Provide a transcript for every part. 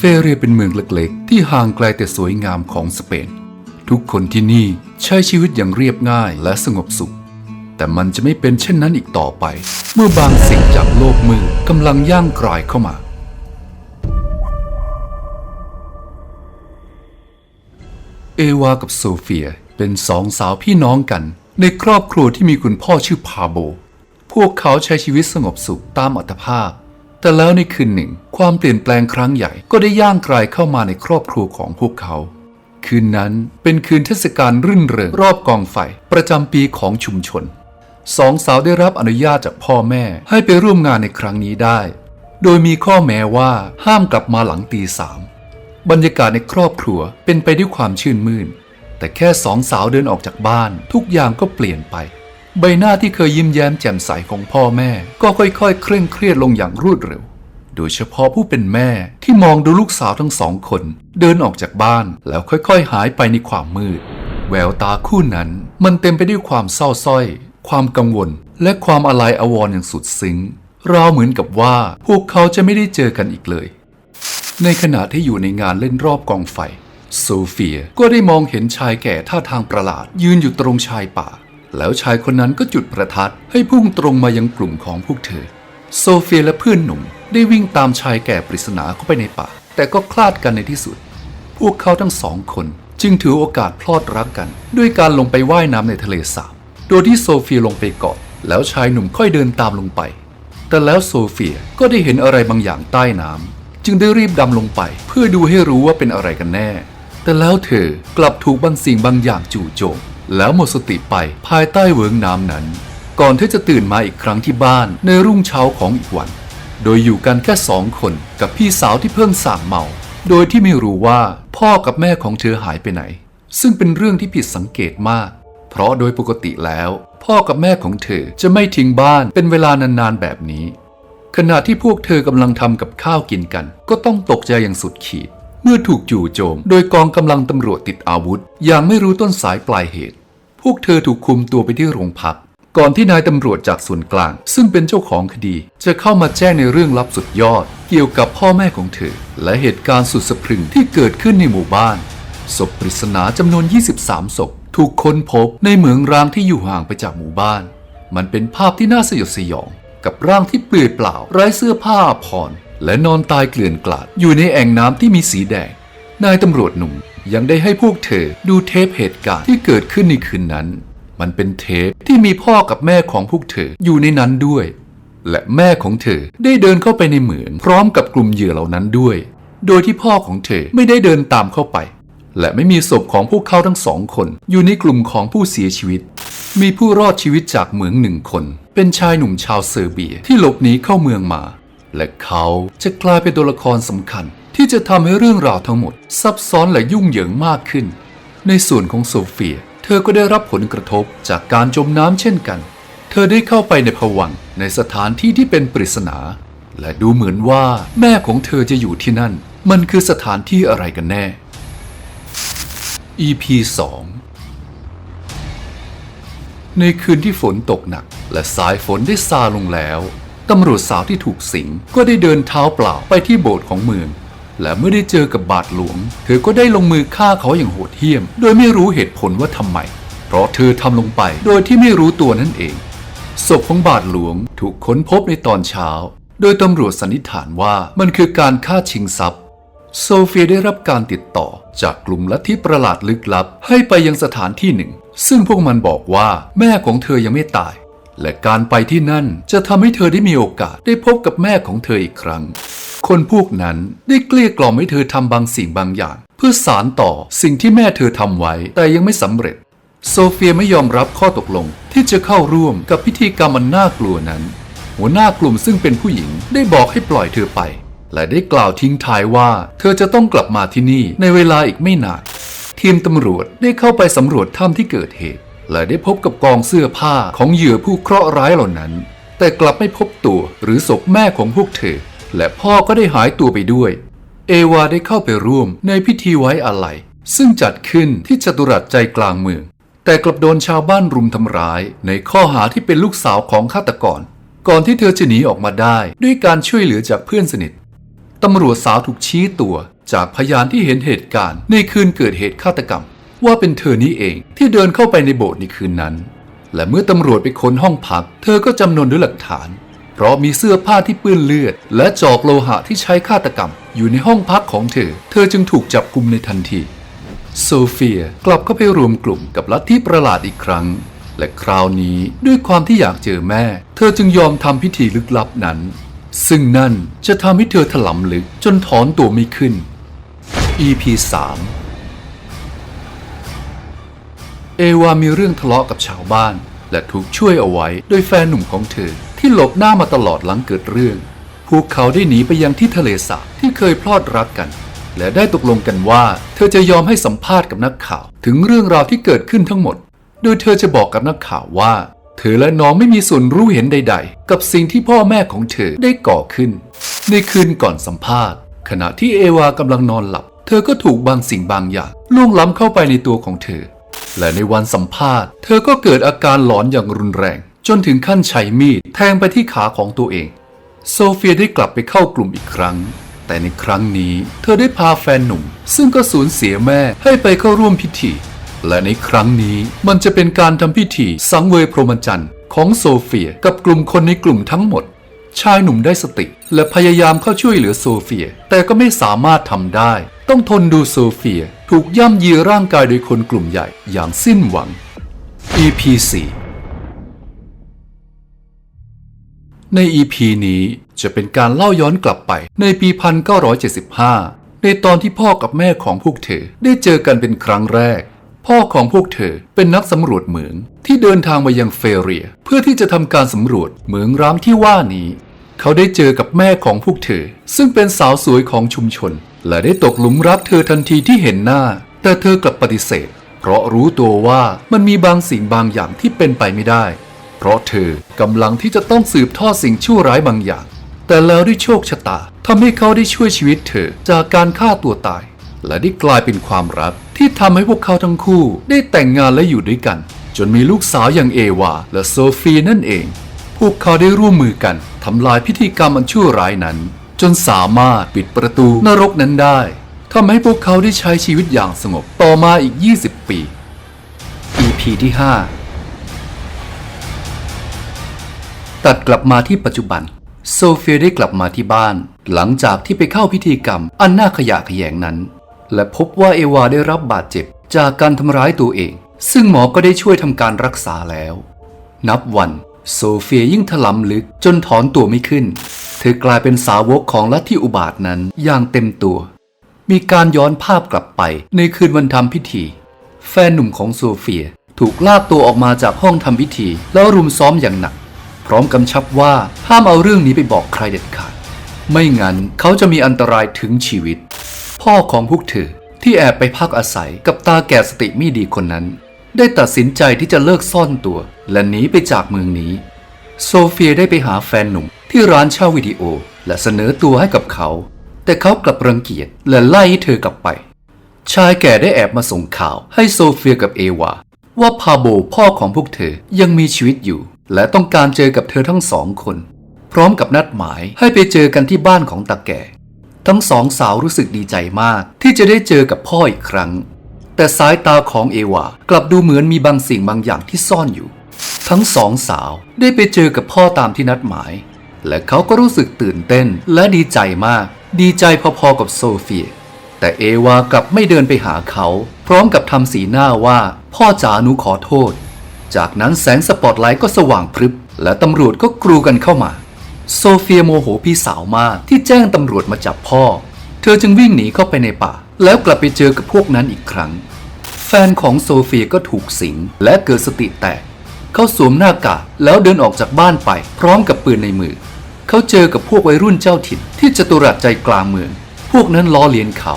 เฟรียเป็นเมืองเล็กๆ ที่ห่างไกลแต่สวยงามของสเปน ทุกคนที่นี่ใช้ชีวิตอย่างเรียบง่ายและสงบสุข แต่มันจะไม่เป็นเช่นนั้นอีกต่อไป เมื่อบางสิ่งจากโลกมืดกำลังย่างกรายเข้ามาเอวากับโซเฟียเป็นสองสาวพี่น้องกัน ในครอบครัวที่มีคุณพ่อชื่อพาโบ พวกเขาใช้ชีวิตสงบสุขตามอัตภาพ แต่แล้วในคืนหนึ่ง ความเปลี่ยนแปลงครั้งใหญ่ก็ได้ย่างกรายเข้ามาในครอบครัวของพวกเขา คืนนั้นเป็นคืนเทศกาลรื่นเริงรอบกองไฟประจำปีของชุมชนสองสาวได้รับอนุญาตจากพ่อแม่ให้ไปร่วมงานในครั้งนี้ได้ โดยมีข้อแม้ว่าห้ามกลับมาหลังตีสามบรรยากาศในครอบครัวเป็นไปด้วยความชื่นมื่น แต่แค่สองสาวเดินออกจากบ้าน ทุกอย่างก็เปลี่ยนไป ใบหน้าที่เคยยิ้มแย้มแจ่มใสของพ่อแม่ ก็ค่อยๆ เคร่งเครียดลงอย่างรวดเร็ว โดยเฉพาะผู้เป็นแม่ที่มองดูลูกสาวทั้งสองคน เดินออกจากบ้านแล้วค่อยๆ หายไปในความมืด แววตาคู่นั้นมันเต็มไปด้วยความเศร้าสร้อย ความกังวล และความอาลัยอาวรณ์อย่างสุดซึ้งราวเหมือนกับว่าพวกเขาจะไม่ได้เจอกันอีกเลย ในขณะที่อยู่ในงานเล่นรอบกองไฟโซเฟียก็ได้มองเห็นชายแก่ท่าทางประหลาด ยืนอยู่ตรงชายป่า แล้วชายคนนั้นก็จุดประทัดให้พุ่งตรงมายังกลุ่มของพวกเธอ โซเฟียและเพื่อนหนุ่มได้วิ่งตามชายแก่ปริศนาเข้าไปในป่า แต่ก็คลาดกันในที่สุด พวกเขาทั้งสองคนจึงถือโอกาสพลอดรักกัน ด้วยการลงไปว่ายน้ำในทะเลสาบ โดยที่โซเฟียลงไปเกาะแล้วชายหนุ่มค่อยเดินตามลงไป แต่แล้วโซเฟียก็ได้เห็นอะไรบางอย่างใต้น้ำจึงได้รีบดำลงไป เพื่อดูให้รู้ว่าเป็นอะไรกันแน่ แต่แล้วเธอกลับถูกบางสิ่งบางอย่างจู่โจม แล้วหมดสติไปภายใต้เวิงน้ำนั้น ก่อนที่จะตื่นมาอีกครั้งที่บ้านในรุ่งเช้าของอีกวัน โดยอยู่กันแค่สองคนกับพี่สาวที่เพิ่งสั่งเมา โดยที่ไม่รู้ว่าพ่อกับแม่ของเธอหายไปไหน ซึ่งเป็นเรื่องที่ผิดสังเกตมาก เพราะโดยปกติแล้ว พ่อกับแม่ของเธอจะไม่ทิ้งบ้านเป็นเวลานานๆแบบนี้ ขณะที่พวกเธอกำลังทำกับข้าวกินกัน ก็ต้องตกใจอย่างสุดขีด เมื่อถูกจู่โจม โดยกองกำลังตำรวจติดอาวุธ อย่างไม่รู้ต้นสายปลายเหตุ พวกเธอถูกคุมตัวไปที่โรงพัก ก่อนที่นายตำรวจจากส่วนกลาง ซึ่งเป็นเจ้าของคดี จะเข้ามาแจ้งในเรื่องลับสุดยอด เกี่ยวกับพ่อแม่ของเธอ และเหตุการณ์สุดสะพรึงที่เกิดขึ้นในหมู่บ้านศพปริศนาจำนวน 23ศพถูกค้นพบในเหมืองร้างที่อยู่ห่างไปจากหมู่บ้าน มันเป็นภาพที่น่าสยดสยอง กับร่างที่เปลือยเปล่าไร้เสื้อผ้าอาภรณ์ และนอนตายเกลื่อนกลาดอยู่ในแอ่งน้ำที่มีสีแดง นายตำรวจหนุ่มยังได้ให้พวกเธอดูเทปเหตุการณ์ที่เกิดขึ้นในคืนนั้น มันเป็นเทปที่มีพ่อกับแม่ของพวกเธออยู่ในนั้นด้วย และแม่ของเธอได้เดินเข้าไปในเหมืองพร้อมกับกลุ่มเหยื่อเหล่านั้นด้วย โดยที่พ่อของเธอไม่ได้เดินตามเข้าไป และไม่มีศพของพวกเขาทั้งสองคน อยู่ในกลุ่มของผู้เสียชีวิต มีผู้รอดชีวิตจากเหมืองหนึ่งคน เป็นชายหนุ่มชาวเซอร์เบียที่หลบหนีเข้าเมืองมา และเขาจะกลายเป็นตัวละครสำคัญ ที่จะทำให้เรื่องราวทั้งหมด ซับซ้อนและยุ่งเหยิงมากขึ้น ในส่วนของโซเฟีย เธอก็ได้รับผลกระทบจากการจมน้ำเช่นกัน เธอได้เข้าไปในผวังในสถานที่ที่เป็นปริศนา และดูเหมือนว่าแม่ของเธอจะอยู่ที่นั่น มันคือสถานที่อะไรกันแน่ EP 2ในคืนที่ฝนตกหนัก และสายฝนได้ซาลงแล้ว ตำรวจสาวที่ถูกสิงก็ได้เดินเท้าเปล่าไปที่โบสถ์ของเมือง และเมื่อได้เจอกับบาทหลวง เธอก็ได้ลงมือฆ่าเขาอย่างโหดเหี้ยม โดยไม่รู้เหตุผลว่าทำไม เพราะเธอทำลงไปโดยที่ไม่รู้ตัวนั่นเอง ศพของบาทหลวงถูกค้นพบในตอนเช้า โดยตำรวจสันนิษฐานว่ามันคือการฆ่าชิงทรัพย์ โซเฟียได้รับการติดต่อจากกลุ่มลัทธิประหลาดลึกลับ ให้ไปยังสถานที่หนึ่ง ซึ่งพวกมันบอกว่าแม่ของเธอยังไม่ตาย และการไปที่นั่นจะทำให้เธอได้มีโอกาสได้พบกับแม่ของเธออีกครั้ง คนพวกนั้นได้เกลี้ยกล่อมให้เธอทำบางสิ่งบางอย่าง เพื่อสารต่อสิ่งที่แม่เธอทำไว้แต่ยังไม่สำเร็จ โซเฟียไม่ยอมรับข้อตกลงที่จะเข้าร่วมกับพิธีกรรมอันน่ากลัวนั้น หัวหน้ากลุ่มซึ่งเป็นผู้หญิงได้บอกให้ปล่อยเธอไป และได้กล่าวทิ้งท้ายว่า เธอจะต้องกลับมาที่นี่ในเวลาอีกไม่นานทีมตำรวจได้เข้าไปสำรวจถ้ำที่เกิดเหตุ และได้พบกับกองเสื้อผ้าของเหยื่อผู้เคราะห์ร้ายเหล่านั้น แต่กลับไม่พบตัวหรือศพแม่ของพวกเธอ และพ่อก็ได้หายตัวไปด้วย เอวาได้เข้าไปร่วมในพิธีไว้อาลัยซึ่งจัดขึ้นที่จตุรัสใจกลางเมือง แต่กลับโดนชาวบ้านรุมทำร้ายในข้อหาที่เป็นลูกสาวของฆาตกร ก่อนที่เธอจะหนีออกมาได้ด้วยการช่วยเหลือจากเพื่อนสนิทตำรวจสาวถูกชี้ตัวจากพยานที่เห็นเหตุการณ์ในคืนเกิดเหตุฆาตกรรม ว่าเป็นเธอนี้เองที่เดินเข้าไปในโบสถ์ในคืนนั้น และเมื่อตำรวจไปค้นห้องพัก เธอก็จำนวนด้วยหลักฐาน เพราะมีเสื้อผ้าที่เปื้อนเลือด และจอกโลหะที่ใช้ฆาตกรรม อยู่ในห้องพักของเธอ เธอจึงถูกจับกุมในทันทีโซเฟียกลับเข้าไปรวมกลุ่มกับลัทธิประหลาดอีกครั้ง และคราวนี้ด้วยความที่อยากเจอแม่ เธอจึงยอมทำพิธีลึกลับนั้น ซึ่งนั่นจะทำให้เธอถลำลึกจนถอนตัวไม่ขึ้น EP 3 เอวามีเรื่องทะเลาะกับชาวบ้าน และถูกช่วยเอาไว้โดยแฟนหนุ่มของเธอ ที่หลบหน้ามาตลอดหลังเกิดเรื่อง พวกเขาได้หนีไปยังที่ทะเลสาบที่เคยพลอดรักกัน และได้ตกลงกันว่า เธอจะยอมให้สัมภาษณ์กับนักข่าว ถึงเรื่องราวที่เกิดขึ้นทั้งหมด โดยเธอจะบอกกับนักข่าวว่า เธอและน้องไม่มีส่วนรู้เห็นใด ๆ กับสิ่งที่พ่อแม่ของเธอได้ก่อขึ้น ในคืนก่อนสัมภาษณ์ ขณะที่เอวากำลังนอนหลับ เธอก็ถูกบางสิ่งบางอย่างล่วงล้ำเข้าไปในตัวของเธอ และในวันสัมภาษณ์ เธอก็เกิดอาการหลอนอย่างรุนแรง จนถึงขั้นใช้มีดแทงไปที่ขาของตัวเอง โซเฟียได้กลับไปเข้ากลุ่มอีกครั้ง แต่ในครั้งนี้เธอได้พาแฟนหนุ่ม ซึ่งก็สูญเสียแม่ให้ไปเข้าร่วมพิธี และในครั้งนี้มันจะเป็นการทำพิธีสังเวยพรหมจรรย์ของโซเฟียกับกลุ่มคนในกลุ่มทั้งหมด ชายหนุ่มได้สติ และพยายามเข้าช่วยเหลือโซเฟีย แต่ก็ไม่สามารถทำได้ ต้องทนดูโซเฟียถูกย่ำยีร่างกายโดยคนกลุ่มใหญ่อย่างสิ้นหวัง EP 4ใน EP นี้จะเป็นการเล่าย้อนกลับไปในปี 1975 ในตอนที่พ่อกับแม่ของพวกเธอได้เจอกันเป็นครั้งแรก พ่อของพวกเธอเป็นนักสำรวจเหมืองที่เดินทางมายังเฟเรีย เพื่อที่จะทำการสำรวจเหมืองร้างที่ว่านี้ เขาได้เจอกับแม่ของพวกเธอ ซึ่งเป็นสาวสวยของชุมชน และได้ตกหลุมรักเธอทันทีที่เห็นหน้า แต่เธอกลับปฏิเสธ เพราะรู้ตัวว่ามันมีบางสิ่งบางอย่างที่เป็นไปไม่ได้ เพราะเธอกำลังที่จะต้องสืบทอดสิ่งชั่วร้ายบางอย่าง แต่แล้วด้วยโชคชะตาทำให้เขาได้ช่วยชีวิตเธอจากการฆ่าตัวตาย และได้กลายเป็นความรักที่ทำให้พวกเขาทั้งคู่ได้แต่งงานและอยู่ด้วยกัน จนมีลูกสาวอย่างเอวาและโซฟีนั่นเอง พวกเขาได้ร่วมมือกันทำลายพิธีกรรมอันชั่วร้ายนั้น จนสามารถปิดประตูนรกนั้นได้ทำให้พวกเขาได้ใช้ชีวิตอย่างสงบต่อมาอีก 20 ปี EP ที่ 5 ตัดกลับมาที่ปัจจุบัน โซเฟียได้กลับมาที่บ้าน หลังจากที่ไปเข้าพิธีกรรม อันน่าขยะแขยงนั้น และพบว่าเอวาได้รับบาดเจ็บจากการทำร้ายตัวเอง ซึ่งหมอก็ได้ช่วยทำการรักษาแล้ว นับวัน โซเฟียยิ่งถลำลึกจนถอนตัวไม่ขึ้น เธอกลายเป็นสาวกของลัทธิอุบาทนั้นอย่างเต็มตัว มีการย้อนภาพกลับไปในคืนวันทำพิธี แฟนหนุ่มของโซเฟียถูกลากตัวออกมาจากห้องทำพิธี แล้วรุมซ้อมอย่างหนัก พร้อมกำชับว่าห้ามเอาเรื่องนี้ไปบอกใครเด็ดขาด ไม่งั้นเขาจะมีอันตรายถึงชีวิต พ่อของพวกเธอที่แอบไปพักอาศัยกับตาแก่สติไม่ดีคนนั้น ได้ตัดสินใจที่จะเลิกซ่อนตัว และหนีไปจากเมืองนี้ โซเฟียได้ไปหาแฟนหนุ่ม ที่ร้านเช่าวิดีโอและเสนอตัวให้กับเขา แต่เขากลับรังเกียจและไล่ให้เธอกลับไป ชายแก่ได้แอบมาส่งข่าวให้โซเฟียกับเอวา ว่าพาโบพ่อของพวกเธอยังมีชีวิตอยู่ และต้องการเจอกับเธอทั้งสองคน พร้อมกับนัดหมายให้ไปเจอกันที่บ้านของตาแก่ ทั้งสองสาวรู้สึกดีใจมากที่จะได้เจอกับพ่ออีกครั้ง แต่สายตาของเอวากลับดูเหมือนมีบางสิ่งบางอย่างที่ซ่อนอยู่ ทั้งสองสาวได้ไปเจอกับพ่อตามที่นัดหมาย และเขาก็รู้สึกตื่นเต้นและดีใจมาก ดีใจพอๆกับโซเฟีย แต่เอวากลับไม่เดินไปหาเขา พร้อมกับทำสีหน้าว่าพ่อจ๋าหนูขอโทษ จากนั้นแสงสปอตไลท์ก็สว่างพรึบ และตำรวจก็กรูกันเข้ามา โซเฟียโมโหพี่สาวมากที่แจ้งตำรวจมาจับพ่อ เธอจึงวิ่งหนีเข้าไปในป่า แล้วกลับไปเจอกับพวกนั้นอีกครั้ง แฟนของโซเฟียก็ถูกสิงและเกิดสติแตกเขาสวมหน้ากากแล้วเดินออกจากบ้านไปพร้อมกับปืนในมือ เขาเจอกับพวกวัยรุ่นเจ้าถิ่นที่จตุรัสใจกลางเมือง พวกนั้นล้อเลียนเขา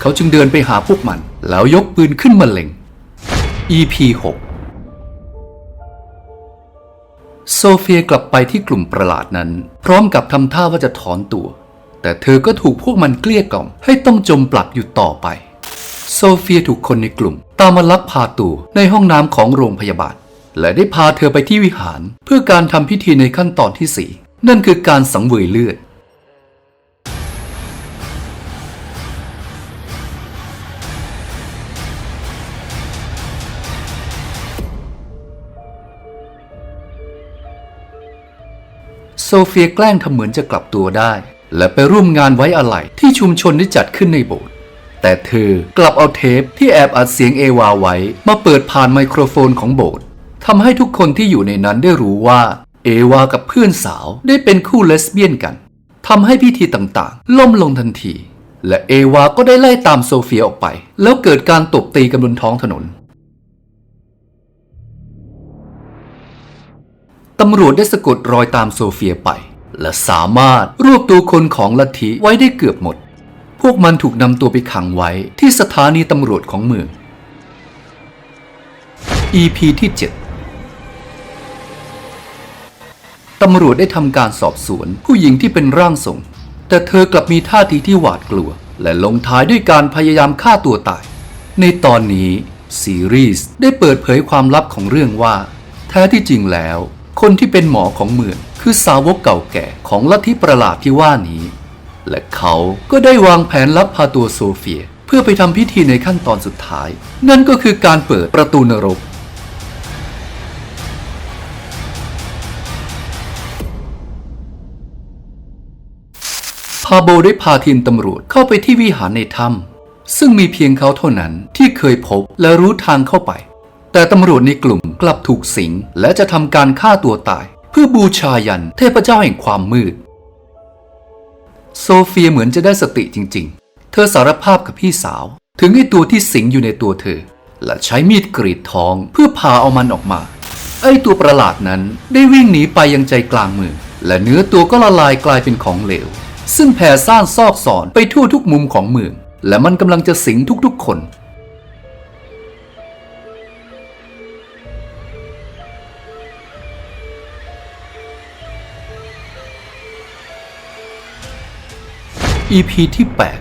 เขาจึงเดินไปหาพวกมัน แล้วยกปืนขึ้นมาเล็ง EP 6โซเฟียกลับไปที่กลุ่มประหลาดนั้น พร้อมกับทำท่าว่าจะถอนตัว แต่เธอก็ถูกพวกมันเกลี้ยกล่อมให้ต้องจมปลักอยู่ต่อไป โซเฟียถูกคนในกลุ่ม ตามมาลักพาตัวในห้องน้ำของโรงพยาบาล และได้พาเธอไปที่วิหาร เพื่อการทำพิธีในขั้นตอนที่สี่ นั่นคือการสังเวยเลือด โซเฟียแกล้งทำเหมือนจะกลับตัวได้ และไปร่วมงานไว้อะไรที่ชุมชนได้จัดขึ้นในโบสถ์แต่เธอกลับเอาเทปที่แอบอัดเสียงเอวาไว้ มาเปิดผ่านไมโครโฟนของโบสถ์ทำให้ทุกคนที่อยู่ในนั้นได้รู้ว่า เอวากับเพื่อนสาวได้เป็นคู่เลสเบี้ยนกันทำให้พิธีต่างๆ ล่มลงทันที และเอวาก็ได้ไล่ตามโซเฟียออกไป แล้วเกิดการตบตีกันบนท้องถนนตำรวจได้สะกดรอยตามโซเฟียไป และสามารถรวบตัวคนของลัทธิไว้ได้เกือบหมด พวกมันถูกนำตัวไปขังไว้ที่สถานีตำรวจของเมือง EP ที่ 7 ตำรวจได้ทำการสอบสวน ผู้หญิงที่เป็นร่างทรง แต่เธอกลับมีท่าทีที่หวาดกลัว และลงท้ายด้วยการพยายามฆ่าตัวตาย ในตอนนี้ซีรีส์ได้เปิดเผยความลับของเรื่องว่า แท้ที่จริงแล้ว คนที่เป็นหมอของเมืองคือสาวกเก่าแก่ของลัทธิประหลาดที่ว่านี้ และเขาก็ได้วางแผนลับพาตัวโซเฟีย เพื่อไปทำพิธีในขั้นตอนสุดท้าย นั่นก็คือการเปิดประตูนรก พาโบได้พาทีมตำรวจเข้าไปที่วิหารในถ้ำซึ่งมีเพียงเขาเท่านั้นที่เคยพบและรู้ทางเข้าไป แต่ตำรวจในกลุ่มกลับถูกสิงและจะทำการฆ่าตัวตาย เพื่อบูชายันเทพเจ้าแห่งความมืด โซเฟียเหมือนจะได้สติจริง ๆ เธอสารภาพกับพี่สาว ถึงไอ้ตัวที่สิงอยู่ในตัวเธอ และใช้มีดกรีดท้องเพื่อพาเอามันออกมา ไอ้ตัวประหลาดนั้นได้วิ่งหนีไปยังใจกลางเมืองและเนื้อตัวก็ละลายกลายเป็นของเหลว ซึ่งแผ่ซ่านซอกสอนไปทั่วทุกมุมของเมือง และมันกำลังจะสิงทุกๆคน EP ที่ 8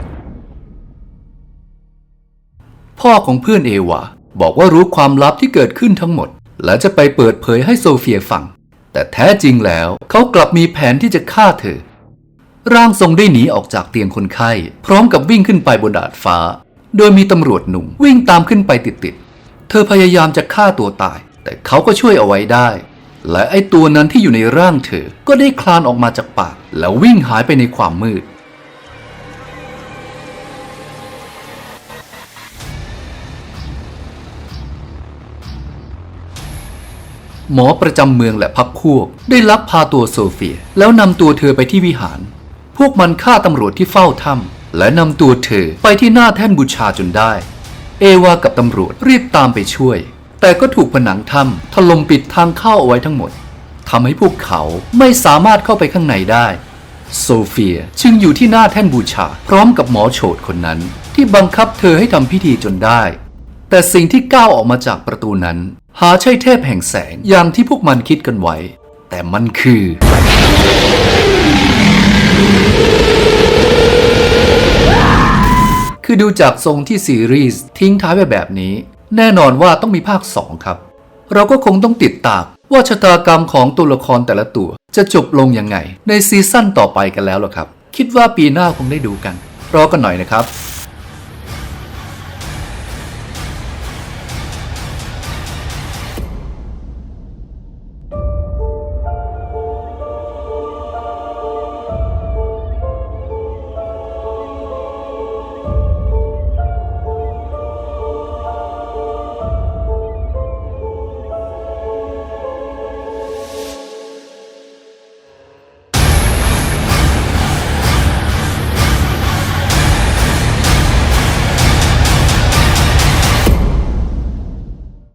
พ่อของเพื่อนเอวาบอกว่ารู้ความลับที่เกิดขึ้นทั้งหมด และจะไปเปิดเผยให้โซเฟียฟัง แต่แท้จริงแล้วเขากลับมีแผนที่จะฆ่าเธอ ร่างทรงได้หนีออกจากเตียงคนไข้ พร้อมกับวิ่งขึ้นไปบนดาดฟ้า โดยมีตำรวจหนุ่มวิ่งตามขึ้นไปติดๆ เธอพยายามจะฆ่าตัวตาย แต่เขาก็ช่วยเอาไว้ได้ และไอ้ตัวนั้นที่อยู่ในร่างเธอ ก็ได้คลานออกมาจากปาก แล้ววิ่งหายไปในความมืด หมอประจำเมืองและพักพวก ได้ลักพาตัวโซเฟีย แล้วนำตัวเธอไปที่วิหาร พวกมันฆ่าตำรวจที่เฝ้าถ้ำและนำตัวเธอไปที่หน้าแท่นบูชาจนได้ เอวากับตำรวจรีบตามไปช่วย แต่ก็ถูกผนังถ้ำถล่มปิดทางเข้าเอาไว้ทั้งหมดทำให้พวกเขาไม่สามารถเข้าไปข้างในได้ โซเฟียจึงอยู่ที่หน้าแท่นบูชา พร้อมกับหมอโฉดคนนั้น ที่บังคับเธอให้ทำพิธีจนได้ แต่สิ่งที่ก้าวออกมาจากประตูนั้น หาใช่เทพแห่งแสงอย่างที่พวกมันคิดกันไว้ แต่มันคือ คือดูจากทรงที่ซีรีส์ทิ้งท้ายไปแบบนี้ แน่นอนว่าต้องมีภาค 2 ครับ เราก็คงต้องติดตามว่าชะตากรรมของตัวละครแต่ละตัว จะจบลงยังไง ในซีซั่นต่อไปกันแล้วล่ะครับ คิดว่าปีหน้าคงได้ดูกัน รอกันหน่อยนะครับ